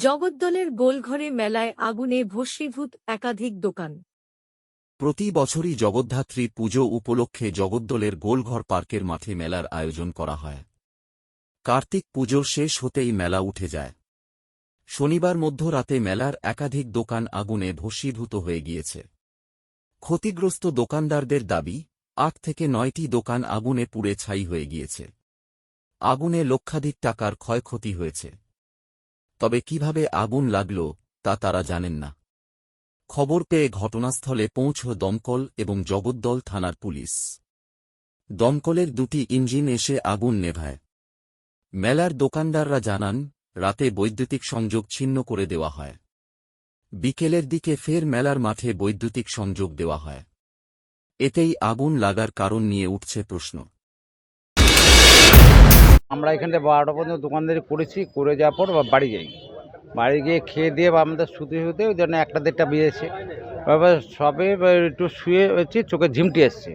জগদ্দলের গোলঘরে মেলায় আগুনে ভস্মীভূত একাধিক দোকান। প্রতি বছরই জগদ্ধাত্রী পুজো উপলক্ষে জগদ্দলের গোলঘর পার্কের মাঠে মেলার আয়োজন করা হয়। কার্তিক পুজো শেষ হতেই মেলা উঠে যায়। শনিবার মধ্যরাতে মেলার একাধিক দোকান আগুনে ভস্মীভূত হয়ে গিয়েছে। ক্ষতিগ্রস্ত দোকানদারদের দাবি, আট থেকে নয়টি দোকান আগুনে পুড়ে ছাই হয়ে গিয়েছে। আগুনে লক্ষাধিক টাকার ক্ষয়ক্ষতি হয়েছে। তবে কীভাবে আগুন লাগল, তা তারা জানেন না। খবর পেয়ে ঘটনাস্থলে পৌঁছ দমকল এবং জগদ্দল থানার পুলিশ। দমকলের দুটি ইঞ্জিন এসে আগুন নেভায়। মেলার দোকানদাররা জানান, রাতে বৈদ্যুতিক সংযোগ ছিন্ন করে দেওয়া হয়। বিকেলের দিকে ফের মেলার মাঠে বৈদ্যুতিক সংযোগ দেওয়া হয়। এতেই আগুন লাগার কারণ নিয়ে উঠছে প্রশ্ন। আমরা এখানে বারোটা পর্যন্ত দোকানদারি করেছি, করে যাওয়ার পর বাড়ি যাই। বাড়ি গিয়ে খেয়ে দিয়ে বা আমাদের শুতে শুতে ওই জন্য একটা দেড়টা বেজেছে। এবার সবে একটু শুয়ে হচ্ছে চোখে ঝিমটি এসছে।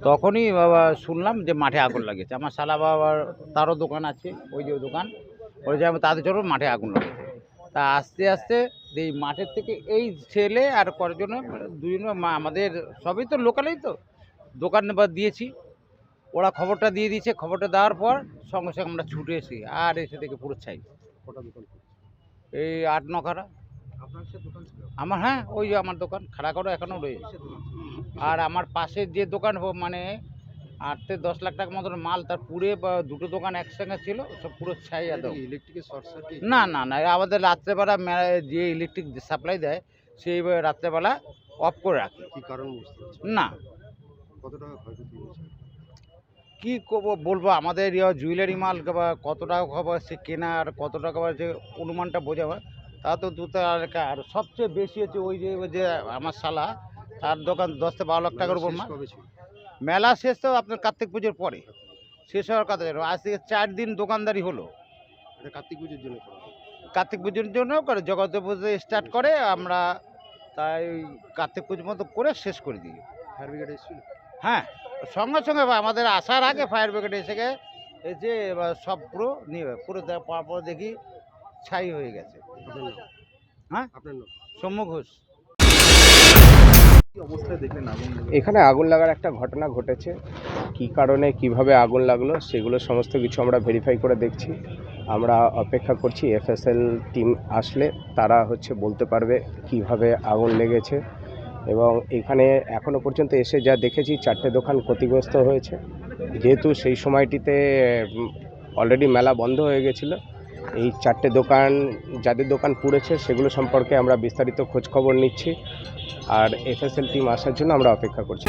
তখনই বাবা শুনলাম যে মাঠে আগুন লাগিয়েছে আমার শালা বাবার তারও দোকান আছে, ওই যে দোকান। ওই যে আমি তাদের জন্য মাঠে আগুন লাগিয়েছে তা আস্তে আস্তে এই মাঠের থেকে এই ছেলে আর কয়েকজন দুজন মা- আমাদের সবই তো লোকালেই তো। দোকান দিয়েছি। ওরা খবরটা দিয়ে দিয়েছে খবরটা দেওয়ার পর সঙ্গে সঙ্গে আমরা ছুটে এসি আর এসে দেখে পুরো ছাই। এই আট নখারা আমার হ্যাঁ ওই যে আমার দোকান খাড়া করো এখনও রয়েছে আর আমার পাশে যে দোকান মানে আট থেকে দশ লাখ টাকার মতন মাল তার পুরে বা দুটো দোকান একসঙ্গে ছিল সব পুরো ছাই না না না আমাদের রাত্রেবেলা যে ইলেকট্রিক সাপ্লাই দেয় সেই রাত্রেবেলা অফ করে রাখে। কি কারণ না। কত টাকা কি করব বলব? আমাদের জুয়েলারি মাল বা কত টাকা খবর সে কেনা আর কত টাকা সে অনুমানটা বোঝা হয়। তা তো দু টাকা আর সবচেয়ে বেশি হচ্ছে ওই যে ওই যে আমার শালা তার দোকান দশ থেকে বারো লাখ টাকার উপর মাল। মেলা শেষ তো আপনার কার্তিক পুজোর পরে। শেষ হওয়ার কথা ছিল। আজ থেকে চার দিন দোকানদারি হলো। কার্তিক পুজোর জন্য কার্তিক পুজোর জন্য করে জগদ্দ পুজো স্টার্ট করে আমরা তাই কার্তিক পুজোর মতো করে শেষ করে দিই। ফায়ার ব্রিগেড এসেছিল? হ্যাঁ সঙ্গে সঙ্গে আমাদের আসার আগে ফায়ার ব্রিগেড এসে গে এসে এবার সব পুরো নিয়ে পুরো পর দেখি ছাই হয়ে গেছে। হ্যাঁ? আপনার সৌম্য ঘোষ? এখানে আগুন লাগার একটা ঘটনা ঘটেছে। কি কারণে কীভাবে আগুন লাগল সেগুলো সমস্ত কিছু আমরা ভেরিফাই করে দেখছি। আমরা অপেক্ষা করছি এফএসএল টিম আসলে তারা হচ্ছে বলতে পারবে কীভাবে আগুন লেগেছে। এবং এখানে এখনও পর্যন্ত এসে যা দেখেছি, চারটে দোকান ক্ষতিগ্রস্ত হয়েছে। যেহেতু সেই সময়টিতে অলরেডি মেলা বন্ধ হয়ে গেছিল। এই চারটে দোকান, যাদের দোকান পুড়েছে, সেগুলো সম্পর্কে আমরা বিস্তারিত খোঁজখবর নিচ্ছি। আর এফএসএল টিম আসার জন্য আমরা অপেক্ষা করছি।